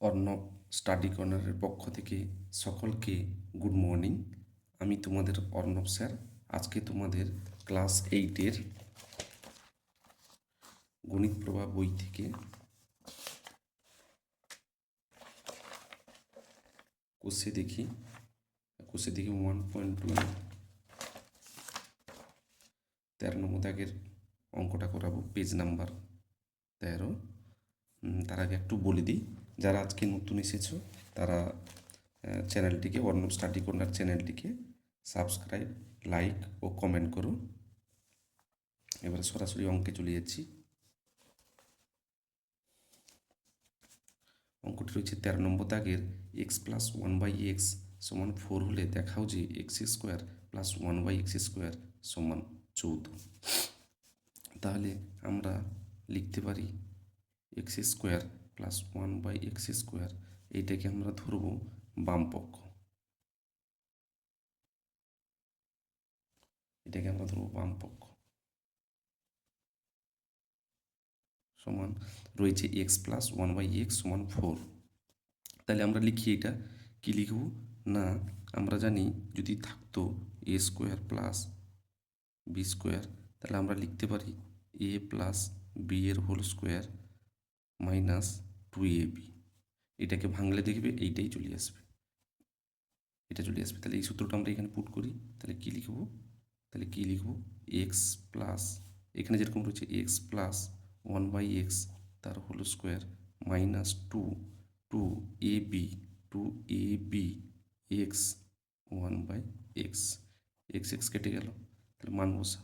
Arnab study কর্নারের পক্ষ থেকে সকলকে গুড মর্নিং আমি তোমাদের অর্ণব স্যার আজকে তোমাদের ক্লাস এইটের গণিত প্রভা বই থেকে কোষে দেখি। কোষে দেখি ওয়ান পয়েন্ট টু তেরো নম্বর দাগের অঙ্কটা করাবো পেজ নাম্বার তেরো। তার আগে একটু বলে দিই। যারা আজকে নতুন এসেছ, তারা চ্যানেলটিকে অর্ণব স্টাডি কর্নার চ্যানেলটিকে সাবস্ক্রাইব লাইক ও কমেন্ট করো এবারে সরাসরি অঙ্কে চলে যাচ্ছি। অঙ্কটি রয়েছে তেরো নম্বর দাগের X plus one by X সমান ফোর হলে দেখাও যে X square plus one by X square সমান চৌদ্দ। তাহলে আমরা লিখতে পারি X square plus one by X square এইটাকে আমরা ধরব বাম পক্ষ। এটাকে আমরা ধরব বাম পক্ষ। সমান রয়েছে X plus one by X সমান ফোর তাহলে আমরা লিখি এটা। কি লিখব? না, আমরা জানি যদি থাকতো A square plus B square তাহলে আমরা লিখতে পারি এ প্লাস বি এর whole square minus two A B এটাকে ভাঙলে দেখবে এইটাই চলে আসবে। এটা চলে আসবে। তাহলে এই সূত্রটা আমরা এখানে পুট করি। তাহলে কি লিখব? তাহলে কি লিখব? এক্স প্লাস এখানে যেরকম রয়েছে x plus one by x তার whole square minus two two a b two a b x one by x x x কেটে গেল। তাহলে মান বসা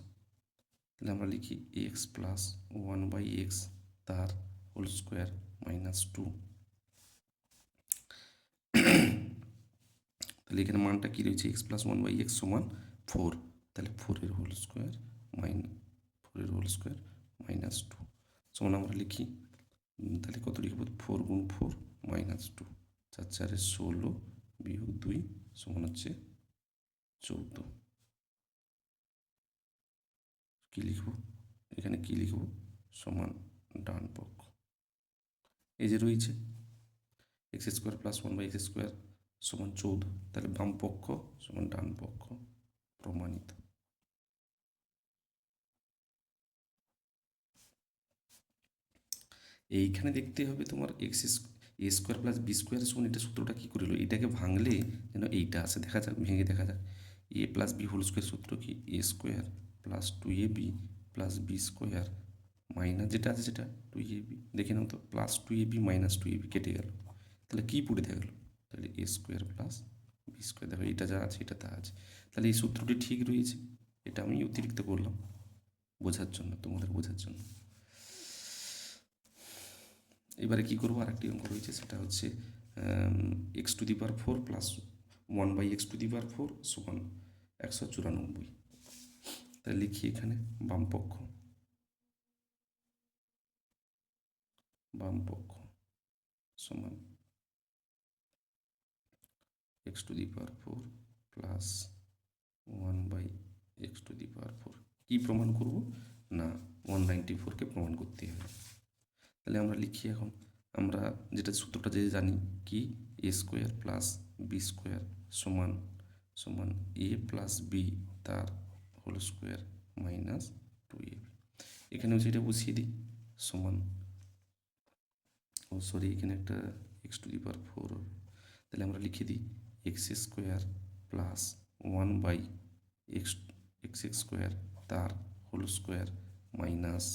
তাহলে আমরা লিখি x plus one by x তার হোল স্কোয়ার মাইনাস টু তাহলে এখানে মানটা কী রয়েছে? X plus one by x সমান ফোর তাহলে ফোরের হোল স্কোয়ার মাইন ফোরের হোল স্কোয়ার মাইনাস টু সমান আমরা লিখি তাহলে কত লিখব? ফোর গুণ ফোর মাইনাস টু চার চারের ষোলো বিয়োগ দুই সমান হচ্ছে চৌদ্দ। কী লিখব? এখানে কী লিখব? সমান ডান পক্ষ। এই যে রয়েছে X square plus one by X square সমান চৌদ্দ, তাহলে বাম পক্ষ সমান ডান পক্ষ প্রমাণিত। এইখানে দেখতে হবে তোমার X A square plus B square সমান, এটা সূত্রটা কী করিল এটাকে ভাঙলে যেন এইটা আসে দেখা যাক, ভেঙে দেখা যাক। A plus B whole square সূত্র কি? A square plus two A B plus B square minus যেটা আছে সেটা টু এ বি দেখে নাও তো plus two A minus two A কেটে গেল। তাহলে কী পড়ে থাকল তাহলে A square plus B square দেখো এটা যা আছে, এটা তা আছে। তাহলে এই সূত্রটি ঠিক রয়েছে? এটা আমি অতিরিক্ত করলাম। বোঝার জন্য, তোমাদের বোঝার জন্য। এবারে কী করব? আরেকটি অঙ্ক রয়েছে, সেটা হচ্ছে X to the power four plus one by X to the power four সমান একশো চুরানব্বই। তাহলে লিখি এখানে বাম পক্ষ বাম পক্ষ সমান X to the power four plus one by X to the power four কী প্রমাণ করব? না ওয়ান নাইনটি ফোরকে প্রমাণ করতে হবে। তাহলে আমরা লিখি এখন, আমরা যেটা সূত্রটা যে জানি কি? A square plus B square সমান সমান এ প্লাস বি তার whole square minus two A এখানেও যেটা বসিয়ে দিই। সমান ও সরি এখানে একটা X to the power four তাহলে আমরা লিখে দিই X square plus one by X X square তার whole square minus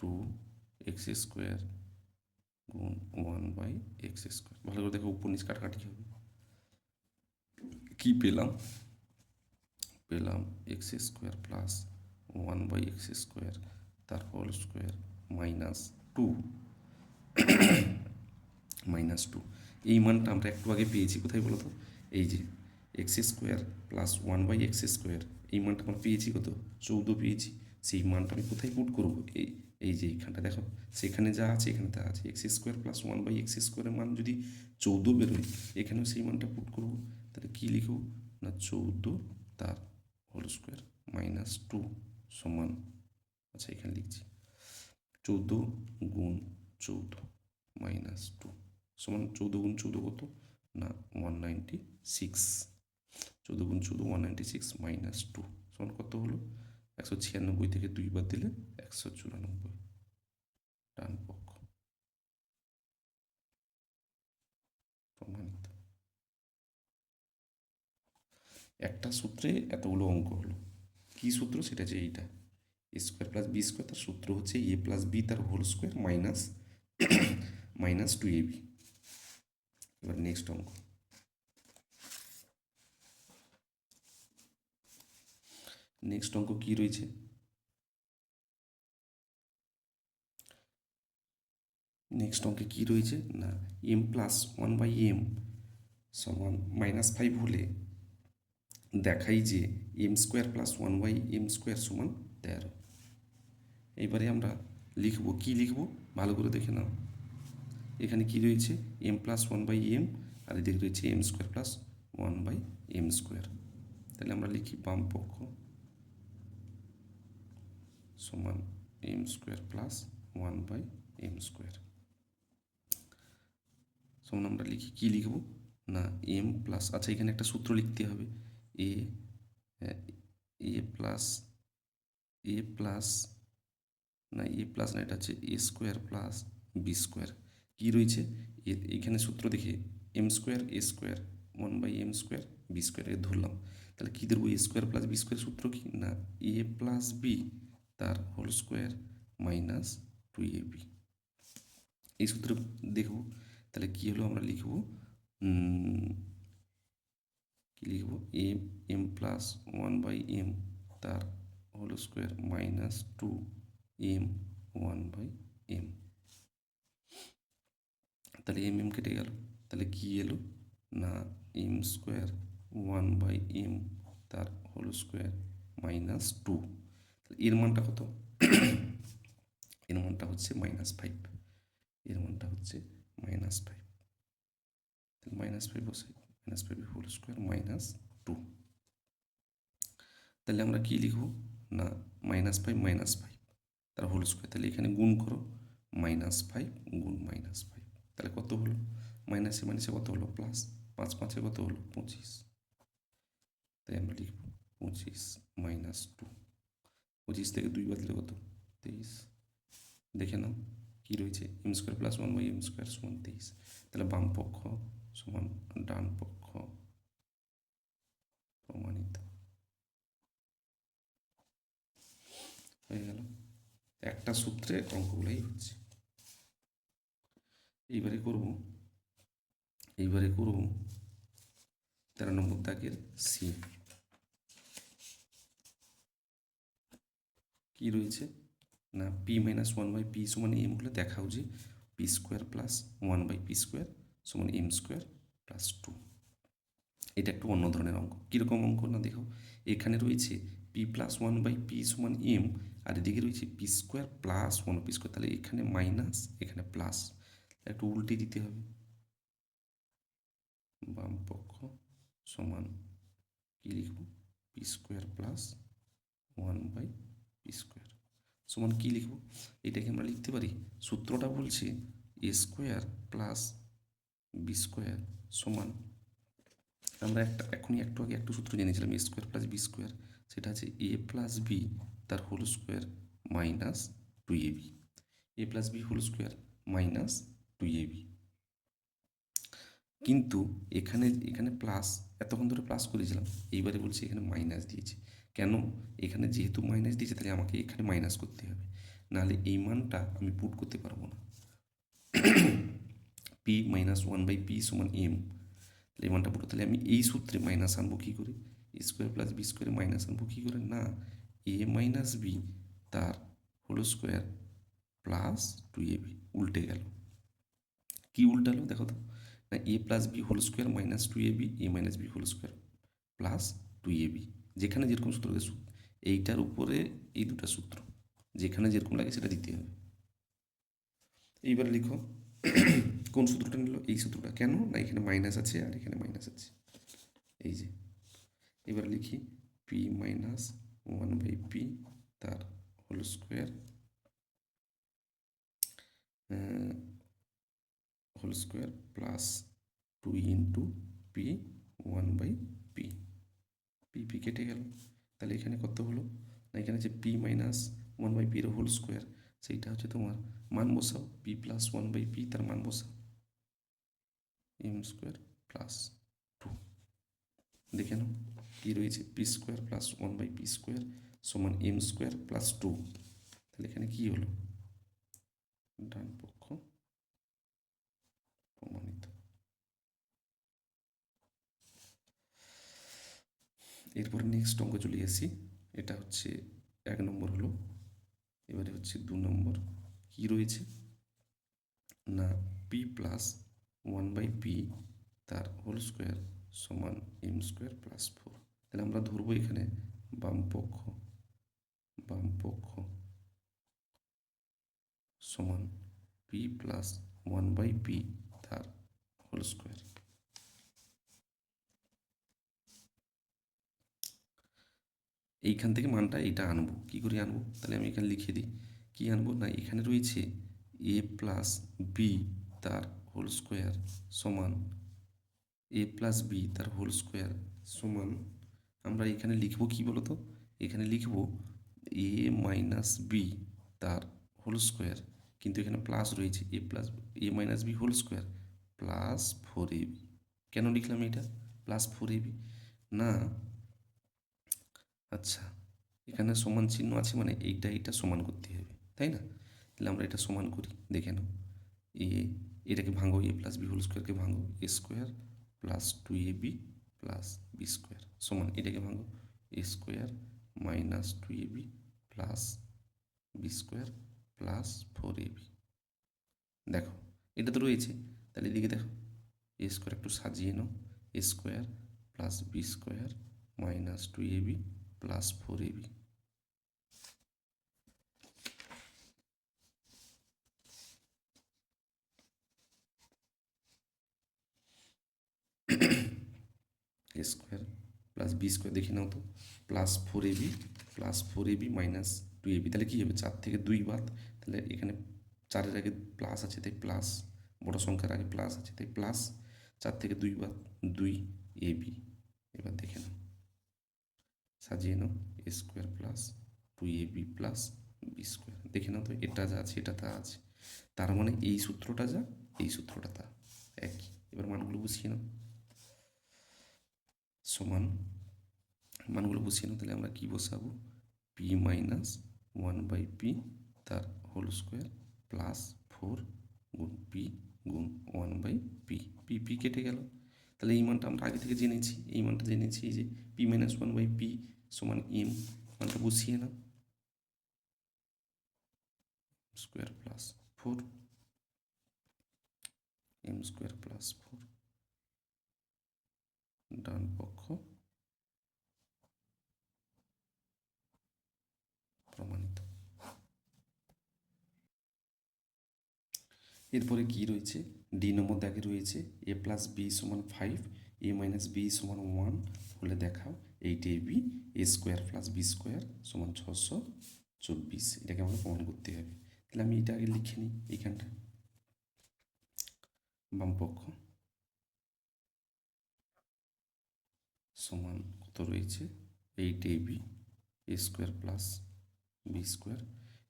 two X square গুণ ওয়ান বাই এক্স স্কোয়ার ভালো করে দেখো, উপর নিচ কাটাকাটি হবে? কি পেলাম? পেলাম X square plus one by X square তার whole square minus two minus two এই মানটা আমরা একটু আগে পেয়েছি, কোথায় বলো তো এই যে X square plus one by X square এই মানটা আমরা পেয়েছি কত? চৌদ্দ পেয়েছি। সেই মানটা আমি কোথায় পুট করব? এই এই যে এইখানটা, দেখো, সেখানে যা আছে, এখানে তা আছে। X square plus one by X স্কোয়ারের মান যদি চৌদ্দ বেরোয়, এখানেও সেই মানটা পুট করব। তাহলে কী লিখব? না, চৌদ্দ তার হোল স্কোয়ার মাইনাস টু সমান আচ্ছা এখানে লিখছি। চৌদ্দ গুণ চৌদ্দ মাইনাস টু সমান চৌদ্দ গুণ চৌদ্দ কত? না ওয়ান নাইনটি সিক্স চৌদ্দ গুণ চৌদ্দ one ninety six minus two সমান কত হলো? একশো ছিয়ানব্বই থেকে দুই বাদ দিলে একশো চুরানব্বই। ডান পক্ষ। প্রমাণিত। একটা সূত্রে এতগুলো অঙ্ক হলো। কি সূত্র? সেটা যে এইটা। A square plus B square তার সূত্র হচ্ছে এ প্লাস বি তার whole square minus minus two A B এবার নেক্সট অঙ্ক. নেক্সট অঙ্ক কি রয়েছে? নেক্সট অঙ্কে কি রয়েছে? না M plus one by M সমান মাইনাস ফাইভ হলে দেখাই যে M square plus one by M square সমান তেরো। এবারে আমরা লিখব, কি লিখব? ভালো করে দেখে নাও। এখানে কি রয়েছে? M plus one by M আর এদিকে রয়েছে M square plus one by M square তাহলে আমরা লিখি বাম পক্ষ সমান M square plus one by M square সমান আমরা লিখি, কি লিখব? না এম প্লাস আচ্ছা এখানে একটা সূত্র লিখতে হবে। এ এ প্লাস এ প্লাস না এ প্লাস না, এটা হচ্ছে A square plus B square কী রয়েছে? এখানে সূত্র দেখে M square A square one by M square B square A ধরলাম। তাহলে কী ধরবো? A square plus B square সূত্র কি? না এ প্লাস বি তার whole square minus two A B এই সূত্র দেখব। তাহলে কী হলো? আমরা লিখব কি লিখব? M M plus one by M তার whole square minus two M one by M তাহলে এম এম কেটে গেল। তাহলে কি এলো? না M square one by M তার হোল স্কোয়ার মাইনাস টু এর মানটা কত? এর মানটা হচ্ছে মাইনাস ফাইভ এর মানটা হচ্ছে মাইনাস ফাইভ তাহলে মাইনাস ফাইভ বসাই minus five whole square minus two তাহলে আমরা কি লিখব? না মাইনাস ফাইভ মাইনাস ফাইভ তার হোল স্কোয়ার তাহলে এখানে গুণ করো মাইনাস ফাইভ গুণ মাইনাস ফাইভ তাহলে কত হলো? মাইনাসে মাইনাসে কত হলো? প্লাস পাঁচ পাঁচে কত হলো? পঁচিশ। তাই আমরা লিখব পঁচিশ মাইনাস টু পঁচিশ থেকে দুই বাদলে কত? তেইশ। দেখে নাও কী রয়েছে? M square plus one by M square সমান তেইশ। তাহলে বাম পক্ষ সমান ডান পক্ষ প্রমাণিত হয়ে গেল একটা সূত্রে অঙ্কগুলোই হচ্ছে। এইবারে করব এইবারে করব তেরো নম্বর দাগের সি কি রয়েছে? না P minus one by P সমান এম হলে দেখাও যে P square plus one by P square সমান এম স্কোয়ার প্লাস টু এটা একটু অন্য ধরনের অঙ্ক। কীরকম অঙ্ক না, দেখো। এখানে রয়েছে P plus one by P সমান এম আর এদিকে রয়েছে P square plus one P square তাহলে এখানে মাইনাস এখানে প্লাস একটু উল্টে দিতে হবে। বাম পক্ষ সমান কি লিখব? P square plus one by P square সমান কী লিখব? এটাকে আমরা লিখতে পারি, সূত্রটা বলছে A square plus B square সমান, আমরা একটা, এখনই একটু আগে একটু সূত্র জেনেছিলাম A square plus B square সেটা আছে এ প্লাস বি তার whole square minus two A B A plus B whole square minus two A B কিন্তু এখানে এখানে প্লাস এতক্ষণ ধরে প্লাস করেছিলাম, এইবারে বলছি এখানে মাইনাস দিয়েছে। কেন? এখানে যেহেতু মাইনাস দিয়েছে, তাহলে আমাকে এখানে মাইনাস করতে হবে। নাহলে এই মানটা আমি পুট করতে পারব না। P minus one by P সমান এম তাহলে এই মানটা পুরো তাহলে আমি এই সূত্রে মাইনাস আনব কী করে? স্কোয়ার প্লাস বি স্কোয়ারে মাইনাস আনব কী করে? না এ মাইনাস বি তার whole square plus two A B উল্টে গেল। কি উল্টালো দেখো তো? না A plus B whole square minus two A B A minus B whole square plus two A B যেখানে যেরকম সূত্র লাগে সূত্র, এইটার উপরে এই দুটো সূত্র, যেখানে যেরকম লাগে সেটা দিতে হবে। এইবার লিখো, কোন সূত্রটা নিল? এই সূত্রটা। কেন? না, এখানে মাইনাস আছে আর এখানে মাইনাস আছে। এই যে এবার লিখি P minus one by P তার whole square whole square plus two into P one by P. P P কেটে গেল। তাহলে এখানে কত হলো? না, এখানে যে পি মাইনাস ওয়ান বাই পির হোল স্কোয়ার, সেইটা হচ্ছে তোমার মান বসাও। P plus one by P তার মান বসাও। M square plus two. দেখে নাও। কী রয়েছে? P square plus one by P square সমান এম স্কোয়ার প্লাস টু তাহলে এখানে কী হলো? ডান পক্ষ প্রমাণিত। এরপরে নেক্সট অঙ্ক চলে আসি এটা হচ্ছে এক নম্বর হলো। এবারে হচ্ছে দু নম্বর। কি রয়েছে? না P plus one by P তার হোল স্কোয়ার সমান এম স্কোয়ার প্লাস ফোর তাহলে আমরা ধরবো এখানে বাম পক্ষ বাম পক্ষ সমান P plus one by P তার হোল স্কোয়ার এইখান থেকে মানটা এটা আনব, কি করে আনব? তাহলে আমি এখানে লিখে দিই, কি আনব? না, এখানে রয়েছে এ প্লাস বি তার হোল স্কোয়ার সমান এ প্লাস বি তার হোল স্কোয়ার সমান আমরা এখানে লিখব কি বলতো? এখানে লিখব এ মাইনাস বি তার হোল স্কোয়ার কিন্তু এখানে প্লাস রয়েছে A plus A minus B whole square plus four A B কেন লিখলাম এটা? প্লাস ফোর এ বি না আচ্ছা এখানে সমান চিহ্ন আছে মানে এইটা এইটা সমান করতে হবে, তাই না? তাহলে আমরা এটা সমান করি, দেখে নাও। এ, এটাকে ভাঙো এ প্লাস বি হোল স্কোয়ারকে ভাঙো A square plus two A B plus B square সমান এটাকে ভাঙো A square minus two A B plus B square plus four A B দেখো, এটা তো রয়েছে, তাহলে এদিকে দেখো এ স্কোয়ার একটু সাজিয়ে নাও A square plus B square minus two A B plus four A B square plus B square দেখে নাও তো plus four A B plus four A B minus two A B তাহলে কী হবে? চার থেকে দুই বাদ, তাহলে এখানে চারের আগে প্লাস আছে, তাই প্লাস বড় সংখ্যার আগে প্লাস আছে, তাই প্লাস চার থেকে দুই বাদ, দুই এ বি এবার দেখে নাও। সাজিয়ে নাও A square plus two A B plus B square দেখে নাও তো, এটা যা আছে, এটা তা আছে। তার মানে এই সূত্রটা যা, এই সূত্রটা তা। একই। এবার মানগুলো বুঝিয়ে নাও। সমান, মানগুলো বসিয়ে নাও, তাহলে আমরা কী বসাবো? P minus one by P তার হোল স্কোয়ার প্লাস ফোর গুণ পি গুণ one by P P P কেটে গেল। তাহলে এই মানটা আমরা আগে থেকে জেনেছি এই মানটা জেনেছি যে P minus one by P সমান এম মানটা বসিয়ে নাও। Square plus four M square plus four ডান পক্ষ। প্রমাণিত। এরপরে কি রয়েছে? ডি নম্বর দাগে রয়েছে, এ প্লাস বি সমান ফাইভ, এ মাইনাস বি সমান ওয়ান হলে দেখাও। Eight A B, A square plus B square সমান ছশো চব্বিশ। এটাকে আমাকে প্রমাণ করতে হবে। তাহলে আমি এটা আগে লিখে নিই এইখানটা বামপক্ষ সমান কত রয়েছে? Eight A B, A square plus B square.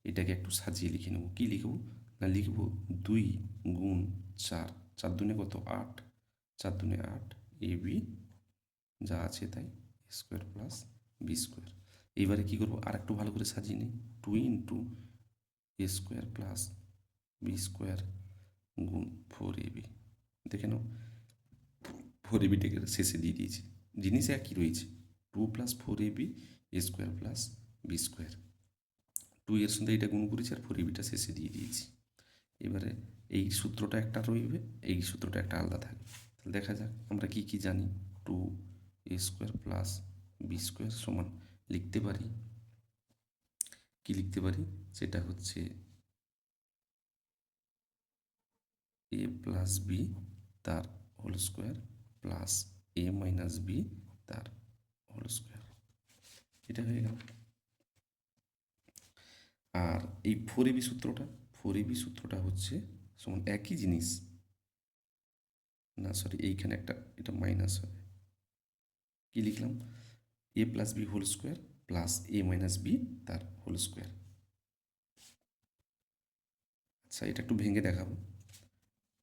এটাকে একটু সাজিয়ে লিখে নেব। কী লিখব? না, লিখব দুই গুণ চার। চার দুনে কত? আট। চার দুনে আট, এ বি যা আছে তাই স্কোয়ার প্লাস বি স্কোয়ার। এইবারে কী করব? আর একটু ভালো করে সাজিয়ে নিই। Two into A square plus B square গুণ ফোর এ বি। দেখে নাও। ফোর এ বিটাকে শেষে দিয়ে দিয়েছি। জিনিস একই রয়েছে। Two plus four A B A square plus B square two এর সঙ্গে এটা গুণ করেছি আর ফোর এ বিটা শেষে দিয়ে দিয়েছি। এবারে এই সূত্রটা একটা রইবে, এই সূত্রটা একটা আলাদা থাকবে। তাহলে দেখা যাক আমরা কি কি জানি। Two A square plus B square সমান লিখতে পারি। কি লিখতে পারি? সেটা হচ্ছে এ প্লাস বি তার whole square plus A minus B তার হোল স্কোয়ার এটা হয়ে গেল। আর এই ফোর এবি সূত্রটা ফোর এবি সূত্রটা হচ্ছে সমান একই জিনিস। না সরি এইখানে একটা, এটা মাইনাস হবে। কী লিখলাম? A plus B whole square plus A minus B তার হোল স্কোয়ার আচ্ছা এটা একটু ভেঙে দেখাবো।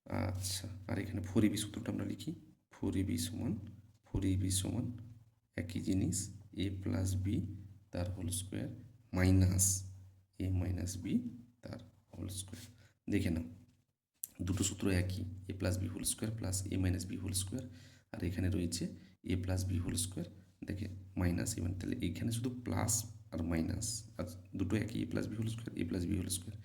আচ্ছা আর এখানে ফোর এবি সূত্রটা আমরা লিখি। ফোর এবি সমান, ফোর এবি সমান একই জিনিস, এ প্লাস বি তার whole square minus, A minus B তার হোল স্কোয়ার। দেখে নাও, দুটো সূত্র একই, A plus B whole square plus A minus B whole square, আর এখানে রয়েছে A plus B whole square, দেখে মাইনাস ইভেন তাহলে এখানে শুধু প্লাস আর মাইনাস, আর দুটো একই, A plus B whole square, A plus B whole square,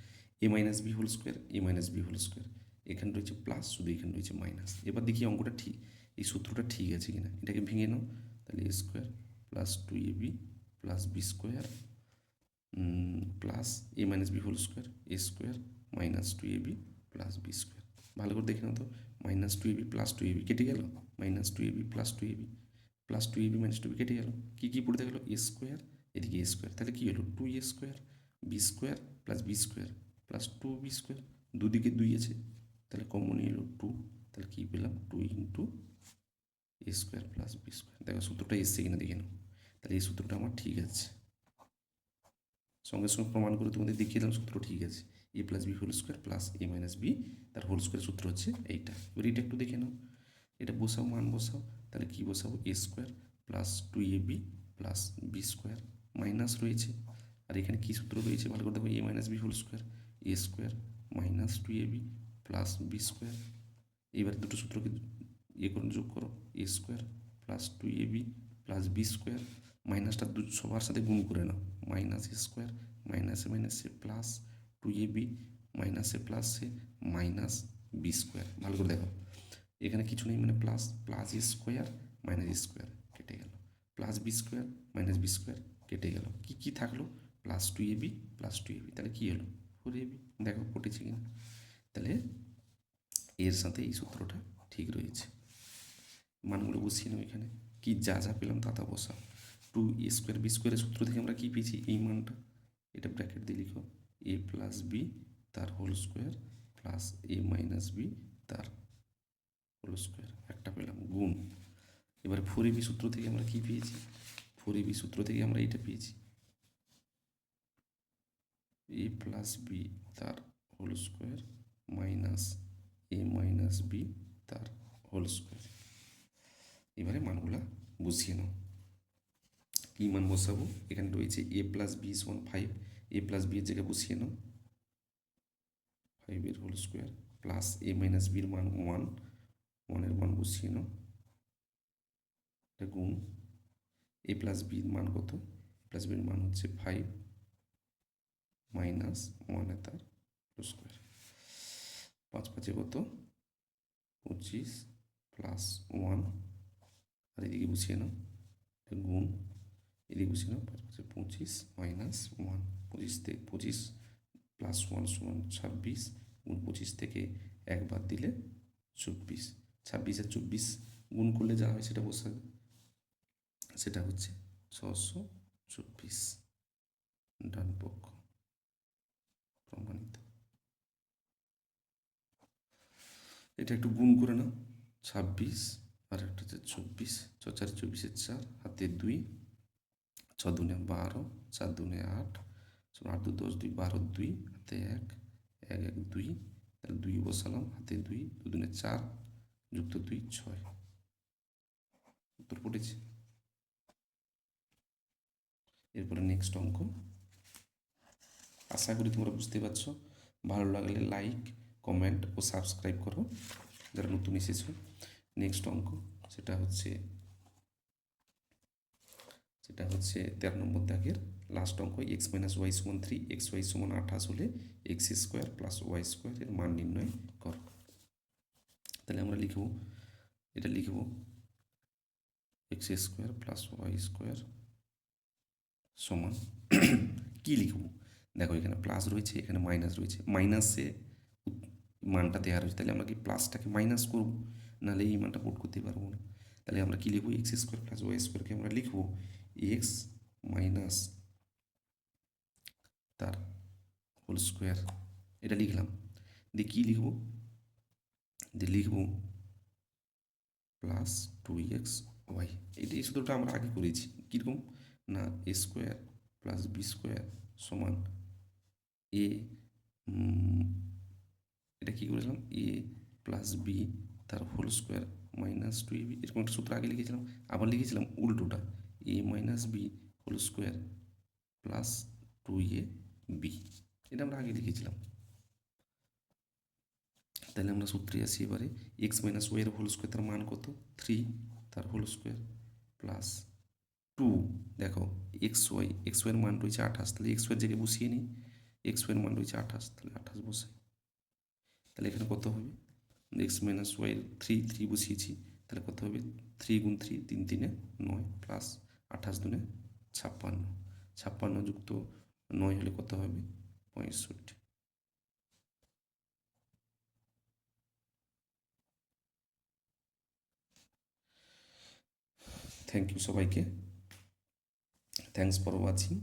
A minus B whole square, A minus B whole square, এখানে রয়েছে প্লাস, শুধু এখানে রয়েছে মাইনাস। এবার দেখি অঙ্কটা ঠিক এই সূত্রটা ঠিক আছে কিনা এটাকে ভেঙে নাও তাহলে A square plus two A B plus B square plus A minus B whole square A square minus two A B plus B square ভালো করে দেখে নাও তো minus two A B plus two A B কেটে গেল minus two A B plus two A B plus two A B minus two B কেটে গেল কী কী পড়তে গেলো এ স্কোয়ার এদিকে এ স্কোয়ার তাহলে কী হলো two A square B square plus B square plus two B square দুদিকে দুই আছে তাহলে কমন এলো টু তাহলে কী পেলাম? Two into A square plus B square দেখো সূত্রটা এসছে কিনা দেখে নাও। তাহলে এই সূত্রটা আমার ঠিক আছে। সঙ্গে সঙ্গে প্রমাণ করে তোমাদের দেখিয়ে দিলাম, সূত্র ঠিক আছে। A plus B whole square plus A minus B তার হোল স্কোয়ার সূত্র হচ্ছে এইটা। এবার এটা একটু দেখে নাও। এটা বসাও, মান বসাও। তাহলে কী বসাবো? A square plus two A B plus B square minus রয়েছে। আর এখানে কী সূত্র রয়েছে? ভালো করে দেখো A minus B whole square A square minus two A B plus B square এবার দুটো সূত্রকে ইয়ে করে যোগ করো। A square plus two A B plus B square মাইনাসটা দু সবার সাথে গুণ করে নাও। মাইনাস এ স্কোয়ার মাইনাসে মাইনাসে প্লাস টু এ বি মাইনাসে প্লাসে মাইনাস বি স্কোয়ার ভালো করে দেখো। এখানে কিছু নেই মানে plus plus A square minus A square কেটে গেল। Plus B square minus B square কেটে গেল। কী কী থাকল? Plus two A B plus two A B তাহলে কী হলো ফোর এ বি দেখো পটেছে কিনা? তাহলে এর সাথে এই সূত্রটা ঠিক রয়েছে। মানগুলো বসিয়ে নাও এখানে। কি যা যা পেলাম তা তা বসা টু এ স্কোয়ার বি স্কোয়ারের সূত্র থেকে আমরা কী পেয়েছি? এই মানটা। এটা ব্র্যাকেট দিয়ে লিখো। এ প্লাস বি তার whole square plus A minus B তার হোল স্কোয়ার। একটা পেলাম। গুণ। এবার ফোর বি সূত্র থেকে আমরা কী পেয়েছি? ফোর বি সূত্র থেকে আমরা এইটা পেয়েছি। এ প্লাস বি তার whole square minus A minus B তার হোল স্কোয়ার এবারে মানগুলা বসিয়ে নাও। কী মান বসাবো? এখানে রয়েছে এ প্লাস বি সমান ফাইভ এ প্লাস বি এর জায়গায় বসিয়ে নাও। ফাইভের whole square plus A minus বির মান ওয়ান ওয়ানের মান বসিয়ে নাও। এটা গুণ। এ প্লাস বির মান কত? প্লাস বির মান হচ্ছে ফাইভ মাইনাস ওয়ানে তার হোল স্কোয়ার পাঁচ পাঁচে কত? পঁচিশ প্লাস ওয়ান আর এদিকে বসিয়ে নাও। গুণ। এদিকে বসিয়ে নাও, পাঁচ পাঁচে পঁচিশ মাইনাস ওয়ান পঁচিশ থেকে পঁচিশ প্লাস ওয়ান সমান ছাব্বিশ। গুণ পঁচিশ থেকে একবার দিলে চব্বিশ। ছাব্বিশ আর চব্বিশ গুণ করলে যা হয় সেটা বসাবে। সেটা হচ্ছে ছশো চব্বিশ। ডান পক্ষ। প্রমাণিত এটা একটু গুণ করে নাও। ছাব্বিশ, আর একটা হচ্ছে চব্বিশ। ছ চার চব্বিশের চার, হাতে দুই। ছ দুনে বারো, চার দুনে আট আট দু দশ, দুই বারো দুই, হাতে এক এক এক দুই। তাহলে দুই বসালাম, হাতে দুই, দু দুনে চার, যুক্ত দুই, ছয়। উত্তর পড়েছে? এরপরে নেক্সট অঙ্ক। আশা করি তোমরা বুঝতে পারছ। ভালো লাগলে লাইক কমেন্ট ও সাবস্ক্রাইব করো, যারা নতুন এসেছ। নেক্সট অঙ্ক, সেটা হচ্ছে সেটা হচ্ছে তেরো নম্বর দাগের লাস্ট অঙ্ক এক্স মাইনাস ওয়াই সমান থ্রি এক্স ওয়াই সমান আঠাশ হলে X square plus Y square এর মান নির্ণয় কর। তাহলে আমরা লিখব, এটা লিখব X square plus Y square সমান, কি লিখব? দেখো এখানে প্লাস রয়েছে, এখানে মাইনাস রয়েছে। মাইনাসে মানটা দেওয়া রয়েছে তাহলে আমরা কি প্লাসটাকে মাইনাস করব নাহলে এই মানটা পুট করতে পারব না তাহলে আমরা কী লিখব এক্স স্কোয়ার প্লাস ওয়াই স্কোয়ারকে আমরা লিখব এক্স মাইনাস তার হোল স্কোয়ার এটা লিখলাম দিয়ে কী লিখব দিয়ে লিখব প্লাস টু এক্স ওয়াই এটা এই সূত্রটা আমরা আগে করেছি কীরকম না A square plus B square সমান এ এটা কী করেছিলাম? এ প্লাস বি তার whole square minus two A B এরকম একটা সূত্র আগে লিখেছিলাম, আবার লিখেছিলাম উল্টোটা। A minus B whole square plus two A B এটা আমরা আগে লিখেছিলাম। তাহলে আমরা সূত্রে আসি এবারে এক্স মাইনাস ওয়ের হোল স্কোয়ার তার মান কত? থ্রি তার হোল স্কোয়ার প্লাস টু দেখো এক্স ওয়াই এক্স ওয়াইয়ের মান রয়েছে আঠাশ, তাহলে এক্স ওয়াইয়ের জায়গায় বসিয়ে নিই। এক্স ওয়াইয়ের মান রয়েছে আঠাশ, তাহলে আঠাশ বসাই। তাহলে এখানে কত হবে? X minus Y three three বসিয়েছি, তাহলে কত হবে? থ্রি গুণ থ্রি তিন, তিনে নয় প্লাস আঠাশ দুনে ছাপ্পান্ন। ছাপ্পান্ন যুক্ত নয় হলে কত হবে? পঁয়ষট্টি। থ্যাংক ইউ সবাইকে। Thanks for watching